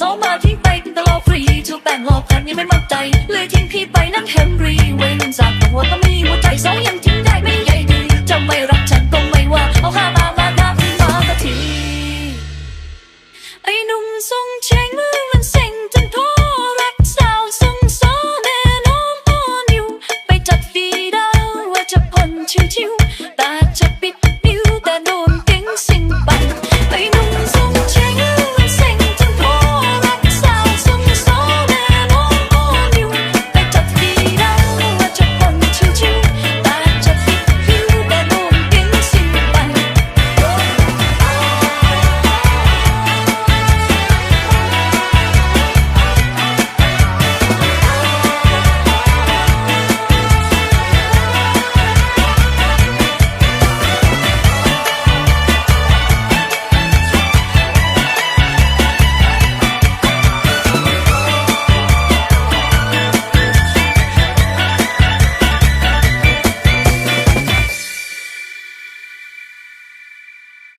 โซมาทิ้งไปเนตลกฟรีถูกแบ่งหลอกกันยังไม่มั่นใจ เลยทิ้งพี่ไปนั่งแฮมรีเว้นจากหัวก็มีหัวใจสองยังทิ้งได้ไม่ใหญ่ดีจะไม่รักฉันก็ไม่ว่า เอาข้ามามาหน้ามาสักที ไอ้หนุ่มทรงเชงมือมันเซ็งจนท้อรักสาวทงซอแม่น้องอ่อนอยู่ไปจัดฟีดาว่าจะพ่นชิวๆแต่จะปิด